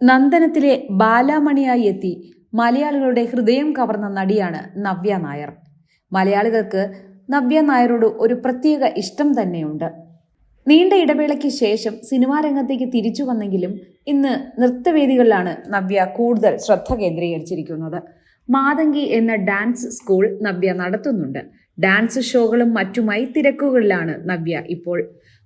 നന്ദനത്തിലെ ബാലാമണിയായി എത്തി മലയാളികളുടെ ഹൃദയം കവർന്ന നടിയാണ് നവ്യ നായർ. മലയാളികൾക്ക് നവ്യ നായരോട് ഒരു പ്രത്യേക ഇഷ്ടം തന്നെയുണ്ട്. നീണ്ട ഇടവേളയ്ക്ക് ശേഷം സിനിമാ രംഗത്തേക്ക് തിരിച്ചു വന്നെങ്കിലും ഇന്ന് നൃത്തവേദികളിലാണ് നവ്യ കൂടുതൽ ശ്രദ്ധ കേന്ദ്രീകരിച്ചിരിക്കുന്നത്. മാതങ്കി എന്ന ഡാൻസ് സ്കൂൾ നവ്യ നടത്തുന്നുണ്ട്. ഡാൻസ് ഷോകളും മറ്റുമായി തിരക്കുകളിലാണ് നവ്യ ഇപ്പോൾ.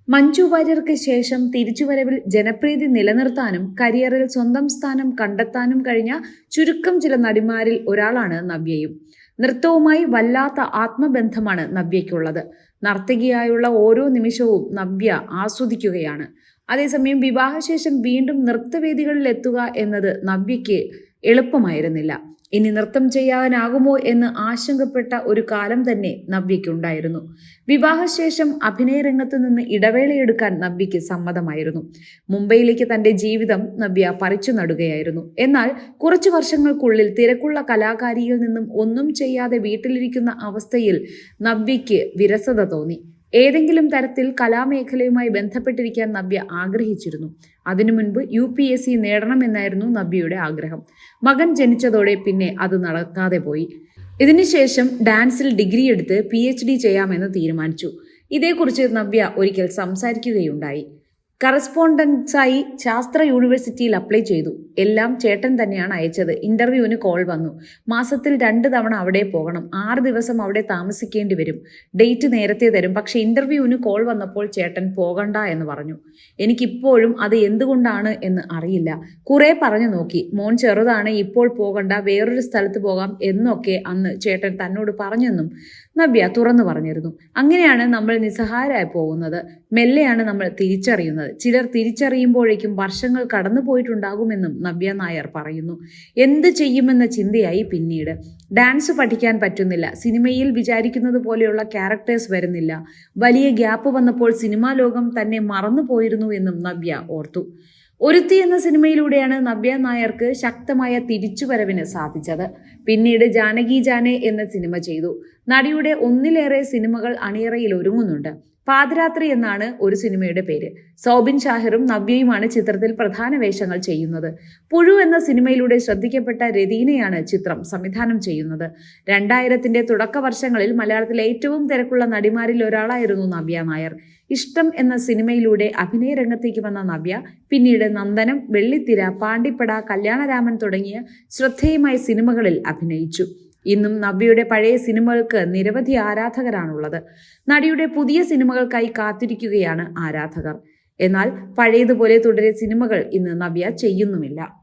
മഞ്ജു വാര്യർക്ക് ശേഷം തിരിച്ചുവരവിൽ ജനപ്രീതി നിലനിർത്താനും കരിയറിൽ സ്വന്തം സ്ഥാനം കണ്ടെത്താനും കഴിഞ്ഞ ചുരുക്കം ചില നടിമാരിൽ ഒരാളാണ് നവ്യയും. നൃത്തവുമായി വല്ലാത്ത ആത്മബന്ധമാണ് നവ്യയ്ക്കുള്ളത്. നർത്തകിയായുള്ള ഓരോ നിമിഷവും നവ്യ ആസ്വദിക്കുകയാണ്. അതേസമയം വിവാഹശേഷം വീണ്ടും നൃത്തവേദികളിൽ എത്തുക എന്നത് നവ്യയ്ക്ക് എളുപ്പമായിരുന്നില്ല. ഇനി നൃത്തം ചെയ്യാനാകുമോ എന്ന് ആശങ്കപ്പെട്ട ഒരു കാലം തന്നെ നവ്യയ്ക്കുണ്ടായിരുന്നു. വിവാഹശേഷം അഭിനയ രംഗത്ത് നിന്ന് ഇടവേളയെടുക്കാൻ നവ്യയ്ക്ക് സമ്മതമായിരുന്നു. മുംബൈയിലേക്ക് തന്റെ ജീവിതം നവ്യ പറിച്ചു നടുകയായിരുന്നു. എന്നാൽ കുറച്ചു വർഷങ്ങൾക്കുള്ളിൽ തിരക്കുള്ള കലാകാരിയിൽ നിന്നും ഒന്നും ചെയ്യാതെ വീട്ടിലിരിക്കുന്ന അവസ്ഥയിൽ നവ്യയ്ക്ക് വിരസത തോന്നി. ഏതെങ്കിലും തരത്തിൽ കലാമേഖലയുമായി ബന്ധപ്പെട്ടിരിക്കാൻ നബ്യ ആഗ്രഹിച്ചിരുന്നു. അതിനു മുൻപ് യു പി എസ് സി നേടണമെന്നായിരുന്നു നബ്യയുടെ ആഗ്രഹം. മകൻ ജനിച്ചതോടെ പിന്നെ അത് നടക്കാതെ പോയി. ഇതിനുശേഷം ഡാൻസിൽ ഡിഗ്രി എടുത്ത് പി എച്ച് ഡി ചെയ്യാമെന്ന് തീരുമാനിച്ചു. ഇതേക്കുറിച്ച് നവ്യ ഒരിക്കൽ സംസാരിക്കുകയുണ്ടായി. കറസ്പോണ്ടൻസായി ശാസ്ത്ര യൂണിവേഴ്സിറ്റിയിൽ അപ്ലൈ ചെയ്തു. എല്ലാം ചേട്ടൻ തന്നെയാണ് അയച്ചത്. ഇന്റർവ്യൂവിന് കോൾ വന്നു. മാസത്തിൽ രണ്ട് തവണ അവിടെ പോകണം. ആറ് ദിവസം അവിടെ താമസിക്കേണ്ടി വരും. ഡേറ്റ് നേരത്തെ തരും. പക്ഷെ ഇന്റർവ്യൂവിന് കോൾ വന്നപ്പോൾ ചേട്ടൻ പോകണ്ട എന്ന് പറഞ്ഞു. എനിക്കിപ്പോഴും അത് എന്തുകൊണ്ടാണ് എന്ന് അറിയില്ല. കുറെ പറഞ്ഞു നോക്കി. മോൻ ചെറുതാണ് ഇപ്പോൾ പോകണ്ട വേറൊരു സ്ഥലത്ത് പോകാം എന്നൊക്കെ അന്ന് ചേട്ടൻ തന്നോട് പറഞ്ഞെന്നും നവ്യ തുറന്നു പറഞ്ഞിരുന്നു. അങ്ങനെയാണ് നമ്മൾ നിസ്സഹായരായി പോകുന്നത്. മെല്ലെയാണ് നമ്മൾ തിരിച്ചറിയുന്നത്. ചിലർ തിരിച്ചറിയുമ്പോഴേക്കും വർഷങ്ങൾ കടന്നു പോയിട്ടുണ്ടാകുമെന്നും നവ്യ നായർ പറയുന്നു. എന്ത് ചെയ്യുമെന്ന ചിന്തയായി പിന്നീട്. ഡാൻസ് പഠിക്കാൻ പറ്റുന്നില്ല. സിനിമയിൽ വിചാരിക്കുന്നത് പോലെയുള്ള ക്യാരക്ടേഴ്സ് വരുന്നില്ല. വലിയ ഗ്യാപ്പ് വന്നപ്പോൾ സിനിമാ ലോകം തന്നെ മറന്നു പോയിരുന്നു എന്നും നവ്യ ഓർത്തു. ഒരുത്തി എന്ന സിനിമയിലൂടെയാണ് നവ്യ നായർക്ക് ശക്തമായ തിരിച്ചുവരവിന് സാധിച്ചത്. പിന്നീട് ജാനകി ജാനെ എന്ന സിനിമ ചെയ്തു. നടിയുടെ ഒന്നിലേറെ സിനിമകൾ അണിയറയിൽ ഒരുങ്ങുന്നുണ്ട്. പാതിരാത്രി എന്നാണ് ഒരു സിനിമയുടെ പേര്. സൗബിൻ ഷാഹിറും നവ്യയുമാണ് ചിത്രത്തിൽ പ്രധാന വേഷങ്ങൾ ചെയ്യുന്നത്. പുഴു എന്ന സിനിമയിലൂടെ ശ്രദ്ധിക്കപ്പെട്ട രതീനയാണ് ചിത്രം സംവിധാനം ചെയ്യുന്നത്. രണ്ടായിരത്തിന്റെ തുടക്ക വർഷങ്ങളിൽ മലയാളത്തിലെ ഏറ്റവും തിരക്കുള്ള നടിമാരിൽ ഒരാളായിരുന്നു നവ്യ നായർ. ഇഷ്ടം എന്ന സിനിമയിലൂടെ അഭിനയ രംഗത്തേക്ക് വന്ന നവ്യ പിന്നീട് നന്ദനം വെള്ളിത്തിര പാണ്ടിപ്പട കല്യാണരാമൻ തുടങ്ങിയ ശ്രദ്ധേയമായ സിനിമകളിൽ അഭിനയിച്ചു. ഇന്നും നവ്യയുടെ പഴയ സിനിമകൾക്ക് നിരവധി ആരാധകരാണുള്ളത്. നടിയുടെ പുതിയ സിനിമകൾക്കായി കാത്തിരിക്കുകയാണ് ആരാധകർ. എന്നാൽ പഴയതുപോലെ തുടരെ സിനിമകൾ ഇന്ന് നവ്യ ചെയ്യുന്നുമില്ല.